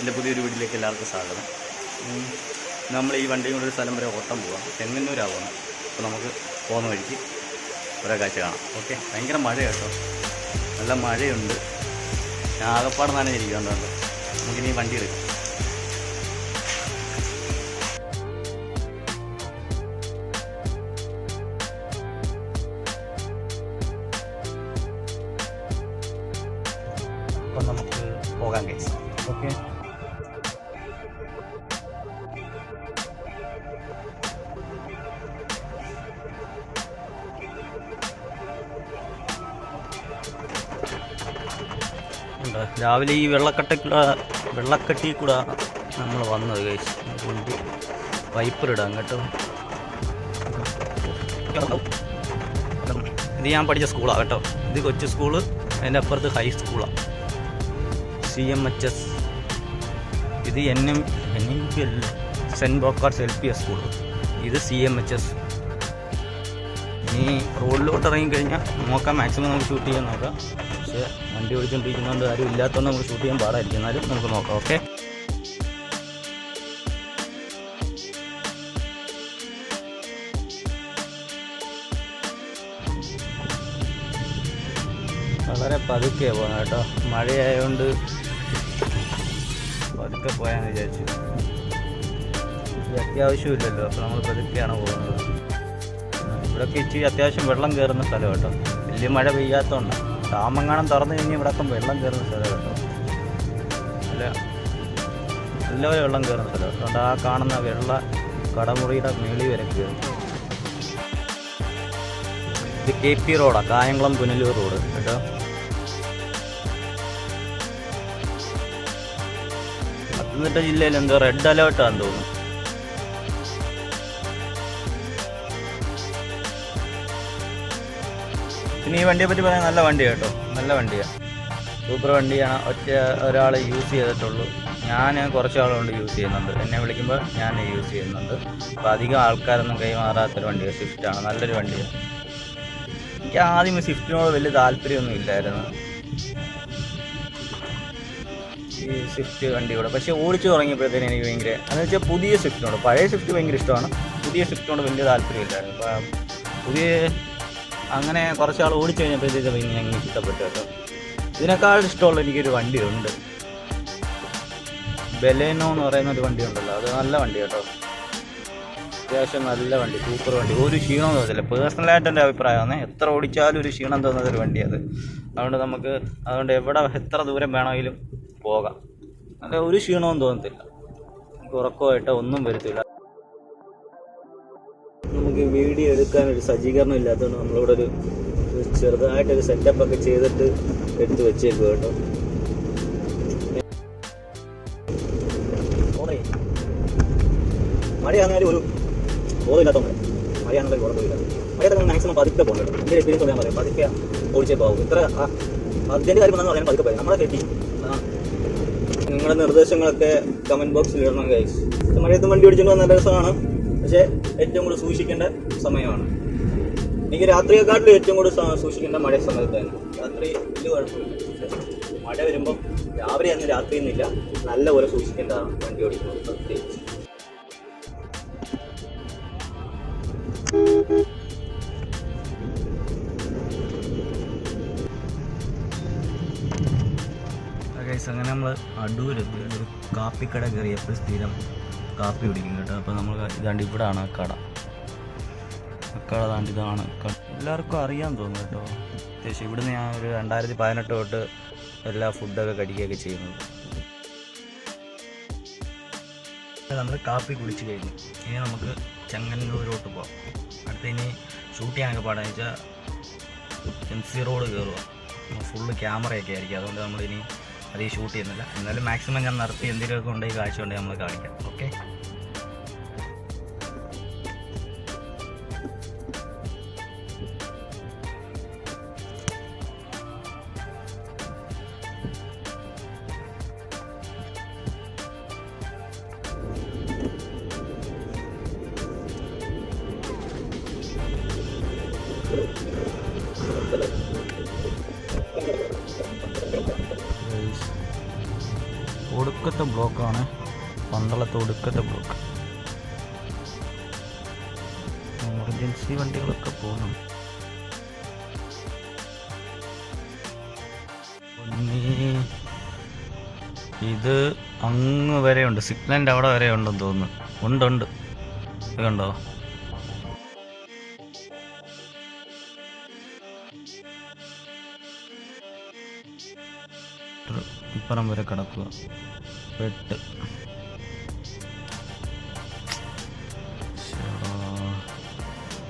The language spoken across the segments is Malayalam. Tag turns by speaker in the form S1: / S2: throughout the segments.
S1: എന്റെ പുതിയൊരു വീട്ടിലേക്ക് എല്ലാവർക്കും സ്വാഗതം. നമ്മൾ ഈ വണ്ടിയും കൊണ്ട് ഒരു സ്ഥലം വരെ ഓട്ടം പോവാം. തെങ്ങന്നൂരാവണം. അപ്പോൾ നമുക്ക് പോകുന്ന വഴിക്ക് ഓരോ കാഴ്ച കാണാം. ഓക്കെ ഭയങ്കര മഴ കേട്ടോ. നല്ല മഴയുണ്ട്. ഞാൻ ആകപ്പാട് നനഞ്ഞിരിക്കുന്നുണ്ടോ നമുക്കിനി വണ്ടി എടുക്കാം. അപ്പം നമുക്ക് പോകാൻ കഴിയും ഓക്കെ. ഉണ്ട്. രാവിലെ ഈ വെള്ളക്കട്ടക്കൂടെ വെള്ളക്കെട്ടി കൂടെ നമ്മൾ വന്നത് കഴിച്ച് കൊണ്ട് വൈപ്പറിടാം കേട്ടോ. ഇത് ഞാൻ പഠിച്ച സ്കൂളാണ് കേട്ടോ. ഇത് കൊച്ചു സ്കൂൾ അതിന്റെ അപ്പുറത്ത് ഹൈ സ്കൂളാണ് സി എം എച്ച് എസ് ഇത് N M N M P L saint ബോക്കാർസ് L P S school ഇത് സി എം എച്ച് എസ് ഇനി റോഡിലോട്ട് ഇറങ്ങിക്കഴിഞ്ഞാൽ നോക്കാം മാക്സിമം നമുക്ക് ഷൂട്ട് ചെയ്യാൻ നോക്കാം. പക്ഷേ വണ്ടി ഓടിച്ചുകൊണ്ടിരിക്കുന്നതുകൊണ്ട് ആരും ഇല്ലാത്തതുകൊണ്ട് നമുക്ക് ഷൂട്ട് ചെയ്യാൻ പാടായിരിക്കും. എന്നാലും നമുക്ക് നോക്കാം ഓക്കെ വളരെ പതുക്കെ പോകണം കേട്ടോ. മഴയായതുകൊണ്ട് പതുക്കെ പോയാന്ന് വിചാരിച്ചു. അത്യാവശ്യമില്ലല്ലോ അപ്പോൾ നമ്മൾ പതുക്കെയാണ് പോകുന്നത്. ഇവിടെയൊക്കെ ഇച്ചിരി അത്യാവശ്യം വെള്ളം കയറുന്ന സ്ഥലം കേട്ടോ. വലിയ മഴ പെയ്യാത്തതുകൊണ്ട് ഡാമെങ്ങാനും തുറന്നു കഴിഞ്ഞാൽ ഇവിടെയൊക്കെ വെള്ളം കയറുന്ന സ്ഥലം കേട്ടോ. എല്ലാവരും നല്ലപോലെ വെള്ളം കയറുന്ന സ്ഥലം. അതുകൊണ്ട് ആ കാണുന്ന വെള്ള കടമുറിയുടെ മേളി വരെ കയറും. ഇത് കെ പി റോഡാണ് കായംകുളം പുനലൂർ റോഡ് കേട്ടോ. പത്തനംതിട്ട ജില്ലയിൽ എന്തോ റെഡ് അലേർട്ടാന്ന് തോന്നുന്നു. പിന്നെ ഈ വണ്ടിയെ പറ്റി പറയാൻ നല്ല വണ്ടിയാണ് കേട്ടോ. നല്ല വണ്ടിയാണ് സൂപ്പർ വണ്ടിയാണ്. ഒറ്റ ഒരാൾ യൂസ് ചെയ്തിട്ടുള്ളൂ. ഞാൻ കുറച്ച് ആളുകൊണ്ട് യൂസ് ചെയ്യുന്നുണ്ട്. എന്നെ വിളിക്കുമ്പോൾ ഞാൻ യൂസ് ചെയ്യുന്നുണ്ട്. അപ്പോൾ അധികം ആൾക്കാരൊന്നും കൈമാറാത്തൊരു വണ്ടിയാണ് സ്വിഫ്റ്റാണ് നല്ലൊരു വണ്ടിയാണ് എനിക്ക് ആദ്യം സ്വിഫ്റ്റിനോട് വലിയ താല്പര്യമൊന്നും ഇല്ലായിരുന്നു. ഈ സ്വിഫ്റ്റ് വണ്ടിയോട്. പക്ഷേ ഓടിച്ചു തുടങ്ങിയപ്പോഴത്തേനും എനിക്ക് ഭയങ്കര എന്ന് വെച്ചാൽ പുതിയ സ്വിഫ്റ്റിനോട് പഴയ സ്വിഫ്റ്റ് ഭയങ്കര ഇഷ്ടമാണ്. പുതിയ സ്വിഫ്റ്റിനോട് വലിയ താല്പര്യമില്ലായിരുന്നു പുതിയ അങ്ങനെ കുറച്ചാൾ ഓടിച്ചു കഴിഞ്ഞപ്പോഴത്തേക്ക് പിന്നെ ഞങ്ങൾ ഇഷ്ടപ്പെട്ടു കേട്ടോ. ഇതിനേക്കാൾ ഇഷ്ടമുള്ള എനിക്കൊരു വണ്ടിയുണ്ട്. ബെലേനോ എന്ന് പറയുന്ന ഒരു വണ്ടി ഉണ്ടല്ലോ അത് നല്ല വണ്ടി കേട്ടോ. അത്യാവശ്യം നല്ല വണ്ടി സൂപ്പർ വണ്ടി. ഒരു ക്ഷീണം തോന്നില്ല പേഴ്സണലായിട്ട് എന്റെ അഭിപ്രായമാണ്. എത്ര ഓടിച്ചാലും ഒരു ക്ഷീണം തോന്നുന്ന ഒരു വണ്ടി അത് അതുകൊണ്ട് നമുക്ക് അതുകൊണ്ട് എവിടെ എത്ര ദൂരം വേണമെങ്കിലും പോകാം. അല്ല ഒരു ക്ഷീണവും തോന്നത്തില്ല. നമുക്ക് ഉറക്കമായിട്ടോ ഒന്നും വരത്തില്ല. നമുക്ക് വീഡിയോ എടുക്കാൻ ഒരു സജ്ജീകരണം ഇല്ലാത്തതുകൊണ്ട് നമ്മളിവിടെ ഒരു ചെറുതായിട്ടൊരു സെറ്റപ്പ് ഒക്കെ ചെയ്തിട്ട് എടുത്തു വെച്ചേക്കും കേട്ടോ. മഴയാണെങ്കിലും ഒരു ബോധമില്ലാത്ത മഴ മഴയാണെങ്കിലും കുഴപ്പമില്ല മഴയൊക്കെ മാക്സിമം പതുക്കെ പോകണം എന്റെ എക്സ്പീരിയൻസ് ഞാൻ പറയാം. പതുക്കെ ഓടിച്ചേ പോകും ഇത്ര അതിന്റെ കാര്യം എന്താണെന്ന് പറയാൻ പതുക്കെ പോയി നമ്മളെ കെട്ടി. നിങ്ങളുടെ നിർദ്ദേശങ്ങളൊക്കെ കമന്റ് ബോക്സിൽ ഇടണം കഴിച്ചു മഴയത്ത് വണ്ടി ഓടിച്ചുകൊണ്ട് നല്ല രസമാണ്. പക്ഷേ ഏറ്റവും കൂടുതൽ സൂക്ഷിക്കേണ്ട സമയമാണ്. എനിക്ക് രാത്രിയെക്കാട്ടിലും ഏറ്റവും കൂടുതൽ സൂക്ഷിക്കേണ്ട മഴ സമയത്താണ് രാത്രി വലിയ കുഴപ്പമില്ല. മഴ വരുമ്പം രാവിലെ അന്ന് രാത്രി എന്നില്ല. നല്ലപോലെ സൂക്ഷിക്കേണ്ടതാണ് വണ്ടി ഓടിക്കുന്നത് പ്രത്യേകിച്ച്. അങ്ങനെ നമ്മൾ അടൂരെത്തി ഒരു കാപ്പിക്കട കയറിയപ്പോൾ സ്ഥിരം കാപ്പി കുടിക്കും കേട്ടോ. അപ്പോൾ നമ്മൾ ഇതാണ്ട് ഇവിടാണ് അക്കാട ആ താണ്ട് ഇതാണ്. എല്ലാവർക്കും അറിയാൻ തോന്നുന്നു കേട്ടോ. അത്യാവശ്യം ഇവിടുന്ന് ഞാൻ ഒരു രണ്ടായിരത്തി പതിനെട്ട് തൊട്ട് എല്ലാ ഫുഡൊക്കെ കഴിക്കുകയൊക്കെ ചെയ്യുന്നത്. നമ്മൾ കാപ്പി കുടിച്ച് കഴിഞ്ഞു. ഇനി നമുക്ക് ചെങ്ങന്നൂരോട്ട് പോകാം അടുത്ത ഇനി ഷൂട്ട് ചെയ്യാനൊക്കെ പാടാന്ന് വെച്ചാൽ എം സി റോഡ് കയറുക ഫുള്ള് ക്യാമറയൊക്കെ ആയിരിക്കും. അതുകൊണ്ട് നമ്മളിനി അധികം ഷൂട്ട് ചെയ്യുന്നില്ല. എന്നാലും മാക്സിമം ഞാൻ നിർത്തി എന്തെങ്കിലുമൊക്കെ ഉണ്ടെങ്കിൽ കാഴ്ച ഉണ്ടെങ്കിൽ നമ്മൾ കാണിക്കാം. ഓക്കെ
S2: ഒടുക്കത്തെ ബ്ലോക്കാണ് പന്തളത്തെ ഒടുക്കത്തെ ബ്ലോക്ക്. എമർജൻസി വണ്ടികളൊക്കെ പോകണം ഇത് അങ്ങ് വരെയുണ്ട്. സിഗ്നലിന്റെ അവിടെ വരെയുണ്ടെന്ന് തോന്നുന്നു. ഉണ്ടുണ്ട്. ഇതുണ്ടോ ഇപ്പുറം വരെ കിടക്കുക. ശ്ശോ.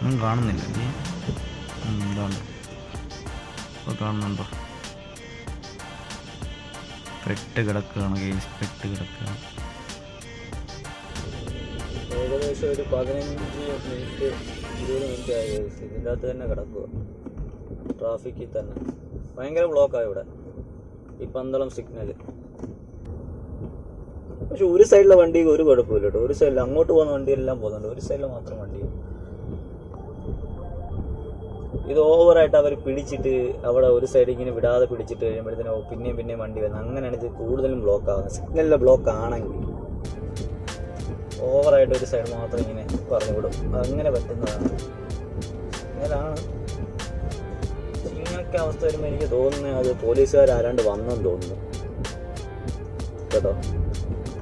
S2: ഒന്നും കാണുന്നില്ല നീ എന്താണ് ഇപ്പോൾ കാണുന്നുണ്ടോ? പെട്ട് കിടക്കുകയാണ് കേസ് പെട്ട് കിടക്കുകയാണ്.
S1: ഏകദേശം ഒരു പതിനഞ്ച് മിനിറ്റ് ഇരുപത് മിനിറ്റ് ആയി. ഇതിന്റെ അകത്ത് തന്നെ കിടക്കുക. ട്രാഫിക്കിൽ തന്നെ. ഭയങ്കര ബ്ലോക്കാണ് ഇവിടെ. ഈ പന്തളം സിഗ്നൽ പക്ഷെ ഒരു സൈഡിലെ വണ്ടി ഒരു കുഴപ്പമില്ല കേട്ടോ. ഒരു സൈഡിൽ അങ്ങോട്ട് പോകുന്ന വണ്ടിയെല്ലാം പോകുന്നുണ്ട്. ഒരു സൈഡിൽ മാത്രം വണ്ടി. ഇത് ഓവറായിട്ട് അവർ പിടിച്ചിട്ട് അവിടെ ഒരു സൈഡ് ഇങ്ങനെ വിടാതെ പിടിച്ചിട്ട് കഴിയുമ്പോഴത്തേനും പിന്നെയും പിന്നെയും വണ്ടി വരുന്നത് അങ്ങനെയാണ് ഇത് കൂടുതലും ബ്ലോക്ക് ആകുന്നത് സിഗ്നലിലെ ബ്ലോക്ക് ആണെങ്കിൽ ഓവറായിട്ട് ഒരു സൈഡ് മാത്രം ഇങ്ങനെ പറഞ്ഞു വിടും അങ്ങനെ പറ്റുന്നതാണ്. അങ്ങനെയാണ് ഇങ്ങനൊക്കെ അവസ്ഥ വരുമ്പോൾ എനിക്ക് തോന്നുന്നത് അത് പോലീസുകാർ ആരാണ്ട് വന്നെന്ന് തോന്നുന്നു. കേട്ടോ?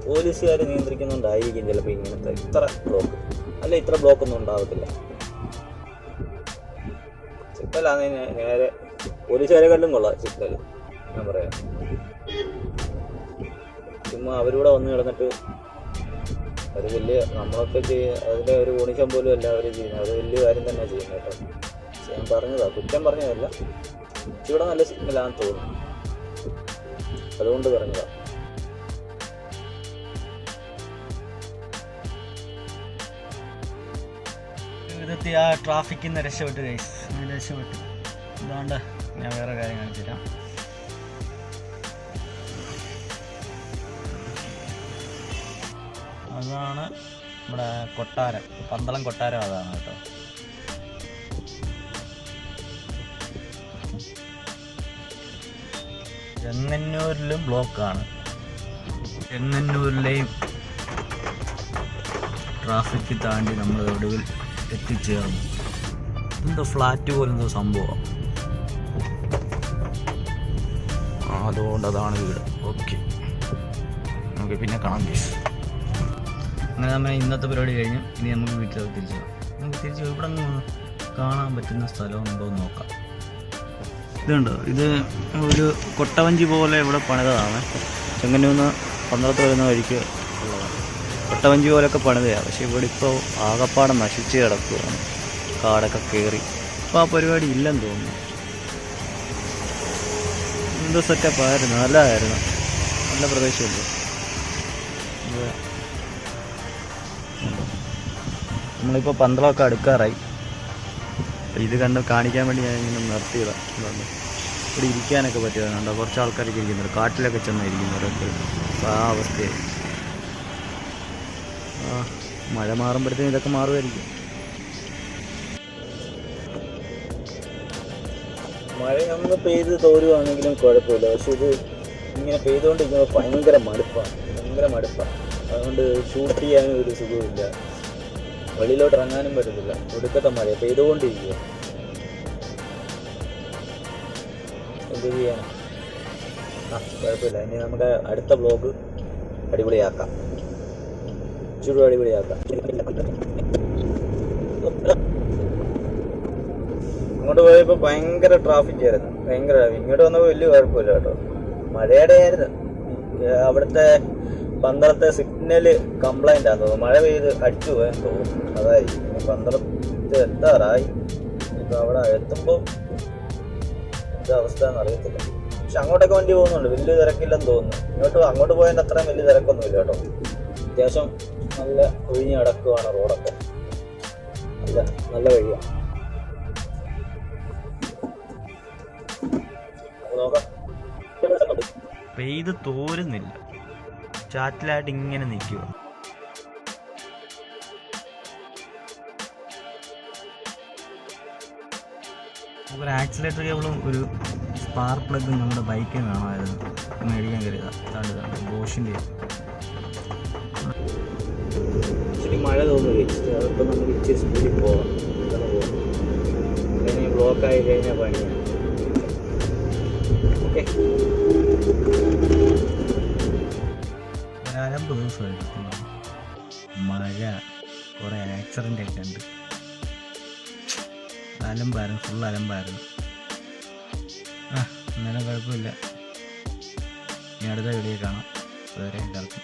S1: പോലീസുകാർ നിയന്ത്രിക്കുന്നുണ്ടായിരിക്കും ചിലപ്പോൾ ഇങ്ങനത്തെ ഇത്ര ബ്ലോക്ക്. അല്ല ഇത്ര ബ്ലോക്ക് ഒന്നും ഉണ്ടാവത്തില്ല ചിപ്പലാന്ന് നേരെ പോലീസുകാരെക്കാളും കൊള്ളാം ചിപ്പൽ ഞാൻ പറയാം. ചുമ്മാ അവരിവിടെ വന്ന് കിടന്നിട്ട് അത് വലിയ നമ്മളൊക്കെ ചെയ്യുക അതിന്റെ ഒരു ഗുണിശം പോലും അല്ല അവർ ചെയ്യുന്നത്. അത് വലിയ കാര്യം തന്നെ ചെയ്യുന്നത് കേട്ടോ. ഞാൻ പറഞ്ഞതാ കുറ്റം പറഞ്ഞതല്ല. ഇവിടെ നല്ല സിഗ്നലാന്ന് തോന്നുന്നു. അതുകൊണ്ട് പറഞ്ഞതാ.
S2: ആ ട്രാഫിക്കിൽ നിന്ന് രക്ഷപ്പെട്ട് ഗൈസ് രക്ഷപ്പെട്ടു. അതുകൊണ്ട് ഞാൻ വേറെ കാര്യം കാണിച്ചിട്ടാ അതാണ് നമ്മുടെ കൊട്ടാരം. പന്തളം കൊട്ടാരം അതാണ് കേട്ടോ. ചെങ്ങന്നൂരിലും ബ്ലോക്കാണ്. ചെങ്ങന്നൂരിലെയും ട്രാഫിക് താണ്ടി നമ്മൾ ഒടുവിൽ എത്തിച്ചേർന്നു. എന്തോ ഫ്ലാറ്റ് പോലെ എന്തോ സംഭവം. അതുകൊണ്ട് അതാണ് വീട്. ഓക്കെ. നമുക്ക് പിന്നെ കാണാം പ്ലീസ് അങ്ങനെ നമ്മൾ ഇന്നത്തെ പരിപാടി കഴിഞ്ഞു. ഇനി നമുക്ക് വീട്ടിലേക്ക് തിരിച്ചു നമുക്ക് തിരിച്ച് ഇവിടെ നിന്ന് കാണാൻ പറ്റുന്ന സ്ഥലം എന്ന് നോക്കാം. ഇതുണ്ടോ. ഇത് ഒരു കൊട്ടവഞ്ചി പോലെ ഇവിടെ പണിതതാണ്. ചെങ്ങന്നൂന്ന് പന്ത്രത്ത് വരുന്ന വഴിക്ക് ഉള്ളതാണ്. കൊട്ടവഞ്ചി പോലെയൊക്കെ പണിതയാണ് പക്ഷേ ഇവിടെ ഇപ്പോൾ ആകപ്പാടെ നശിച്ച് കിടക്കുകയാണ് കാടൊക്കെ കയറി ഇപ്പോൾ ആ പരിപാടി ഇല്ലെന്ന് തോന്നുന്നു. എന്ത് സെറ്റപ്പായിരുന്നു നല്ലതായിരുന്നു. നല്ല പ്രദേശമല്ലേ ഇത് നമ്മളിപ്പോൾ പന്തളമൊക്കെ അടുക്കാറായി. ഇത് കണ്ട് കാണിക്കാൻ വേണ്ടി ഞാൻ ഇങ്ങനെ നിർത്തിയതാണ് ഇവിടെ ഇരിക്കാനൊക്കെ പറ്റിയതാണ്. കുറച്ച് ആൾക്കാരൊക്കെ ഇരിക്കുന്നുണ്ട്. കാട്ടിലൊക്കെ ചെന്നായിരിക്കുന്നവരൊക്കെ അപ്പോൾ ആ അവസ്ഥയായി. മഴ മാറുമ്പോഴത്തേക്കും ഇതൊക്കെ മാറുമായിരിക്കും.
S1: മഴ നമ്മൾ പെയ്ത് തോരുവാണെങ്കിലും കുഴപ്പമില്ല. പക്ഷെ ഇത് ഇങ്ങനെ പെയ്തുകൊണ്ടിരിക്കുമ്പോൾ ഭയങ്കര മടുപ്പാണ് ഭയങ്കര മടുപ്പാണ് അതുകൊണ്ട് ഷൂട്ട് ചെയ്യാനും ഒരു സുഖമില്ല വെളിയിലോട്ട് ഇറങ്ങാനും പറ്റത്തില്ല. ഒടുക്കത്തെ മഴ. പെയ്തുകൊണ്ടിരിക്കുക എന്ത് ചെയ്യാൻ ആ കുഴപ്പമില്ല. ഇനി നമുക്ക് അടുത്ത ബ്ലോഗ് അടിപൊളിയാക്കാം. ചുടു അടിപൊളിയാക്കാം. അങ്ങോട്ട് പോയപ്പോൾ ഭയങ്കര ട്രാഫിക് ആയിരുന്നു. ഭയങ്കര ഇങ്ങോട്ട് വന്നപ്പോൾ വലിയ കുഴപ്പമില്ല കേട്ടോ. മഴയുടെ ആയിരുന്നു. അവിടുത്തെ പന്തളത്തെ സിഗ്നൽ കംപ്ലൈന്റ് ആണ്. തോന്നുന്നു. മഴ പെയ്ത് അടിച്ചു പോയെന്ന് തോന്നുന്നു. ഇനി പന്തളത്ത് എത്താറായി. ഇപ്പം അവിടെ എത്തുമ്പോൾ എന്താ അവസ്ഥ എന്ന് അറിയത്തില്ല. പക്ഷെ അങ്ങോട്ടൊക്കെ വണ്ടി പോകുന്നുണ്ട്. വലിയ തിരക്കില്ലെന്ന് തോന്നുന്നു. ഇങ്ങോട്ട് അങ്ങോട്ട് പോയതിന്റെ അത്രയും വലിയ തിരക്കൊന്നുമില്ല കേട്ടോ. അത്യാവശ്യം നല്ല ഒഴിഞ്ഞ് കിടക്കുവാണ് റോഡൊക്കെ. നല്ല നല്ല വഴിയാണ്
S2: പെയ്ത് തോരുന്നില്ല. ചാറ്റിലായിട്ട് ഇങ്ങനെ നിൽക്കുക. ഒരു ആക്സിലേറ്റർ കേബിളും ഒരു സ്പാർക്ക് പ്ലഗ് നമ്മുടെ ബൈക്കിൽ കാണാമായിരുന്നു. മേടിക്കാൻ കരുതുക. ഇതാണ് ബോഷിന്റെ
S1: ഇച്ചിരി മഴ തോന്നുന്നു അതിപ്പോൾ നമുക്ക് ഇച്ചിരി സ്പീഡിൽ പോവാം. ഇനി പോവാം. ബ്ലോക്ക് ആയി കഴിഞ്ഞാൽ പണിയാണ്. ഓക്കെ.
S2: ഒരമ്പത് ദിവസമായിരുന്നു മഴ കുറേ ആക്സിഡന്റ് ഒക്കെ ഉണ്ട് അലമ്പായിരുന്നു ഫുൾ അലമ്പായിരുന്നു. ആ എന്നാലും കുഴപ്പമില്ല. ഇനി അടുത്ത വീഡിയോ കാണാം. വേറെ എല്ലാവർക്കും.